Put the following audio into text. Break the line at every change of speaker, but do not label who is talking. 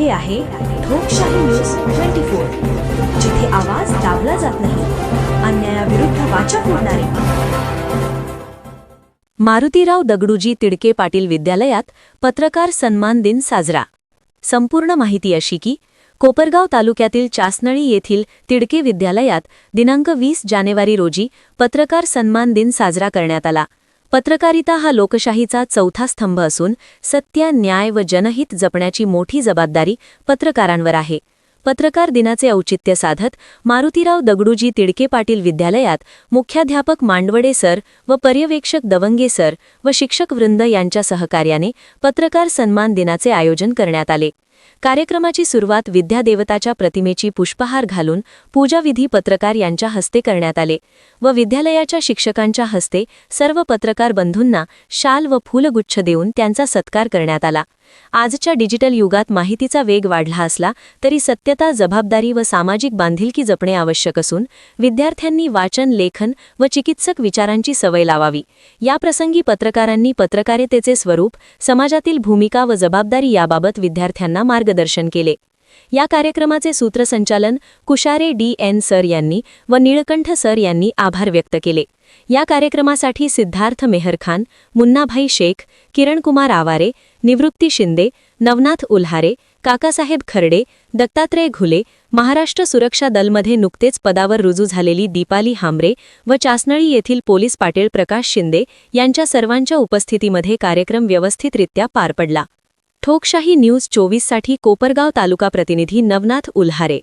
हे आहे लोकशाही न्यूज ट्वेंटी फोर जिथे आवाज दाबला जात नाही अन्यायाविरुद्ध वाचा फोडणारे. मारुतीराव दगडूजी तिडके पाटील विद्यालयात पत्रकार सन्मान दिन साजरा. संपूर्ण माहिती अशी की कोपरगाव तालुक्यातील चासनळी येथील तिडके विद्यालयात दिनांक वीस जानेवारी रोजी पत्रकार सन्मान दिन साजरा करण्यात आला. पत्रकारिता हा लोकशाहीचा चौथा स्तंभ असून सत्य न्याय व जनहित जपण्याची मोठी जबाबदारी पत्रकारांवर आहे. पत्रकार दिनाचे औचित्य साधत मारुतीराव दगडूजी तिडके पाटील विद्यालयात मुख्याध्यापक मांडवडे सर व पर्यवेक्षक दवंगे सर व शिक्षक वृंद यांच्या सहकार्याने पत्रकार सन्मान दिनाचे आयोजन करण्यात आले. कार्यक्रमाची सुरुवात विद्यादेवताच्या प्रतिमेची पुष्पहार घालून पूजाविधी पत्रकार यांच्या हस्ते करण्यात आले व विद्यालयाच्या शिक्षकांच्या हस्ते सर्व पत्रकार बंधूंना शाल व फूलगुच्छ देऊन त्यांचा सत्कार करण्यात आला. आजच्या डिजिटल युगात माहितीचा वेग वाढला असला तरी सत्यता जबाबदारी व सामाजिक बांधिलकी जपणे आवश्यक असून विद्यार्थ्यांनी वाचन लेखन व चिकित्सक विचारांची सवय लावावी. याप्रसंगी पत्रकारांनी पत्रकारितेचे स्वरूप समाजातील भूमिका व जबाबदारी याबाबत विद्यार्थ्यांना मार्गदर्शन केले. या कार्यक्रमाचे सूत्रसंचालन कुशारे डी एन सर यांनी व निळकंठ सर यांनी आभार व्यक्त केले. या कार्यक्रमासाठी सिद्धार्थ मेहरखान मुन्नाभाई शेख किरणकुमार आवारे निवृत्ती शिंदे नवनाथ उल्हारे काकासाहेब खर्डे दत्तात्रय घुले महाराष्ट्र सुरक्षा दलमध्ये नुकतेच पदावर रुजू झालेली दीपाली हांबरे व चासनळी येथील पोलीस पाटील प्रकाश शिंदे यांच्या सर्वांच्या उपस्थितीमध्ये कार्यक्रम व्यवस्थितरित्या पार पडला. ठोकशाही न्यूज चोवीससाठी कोपरगाव तालुका प्रतिनिधी नवनाथ उल्हारे.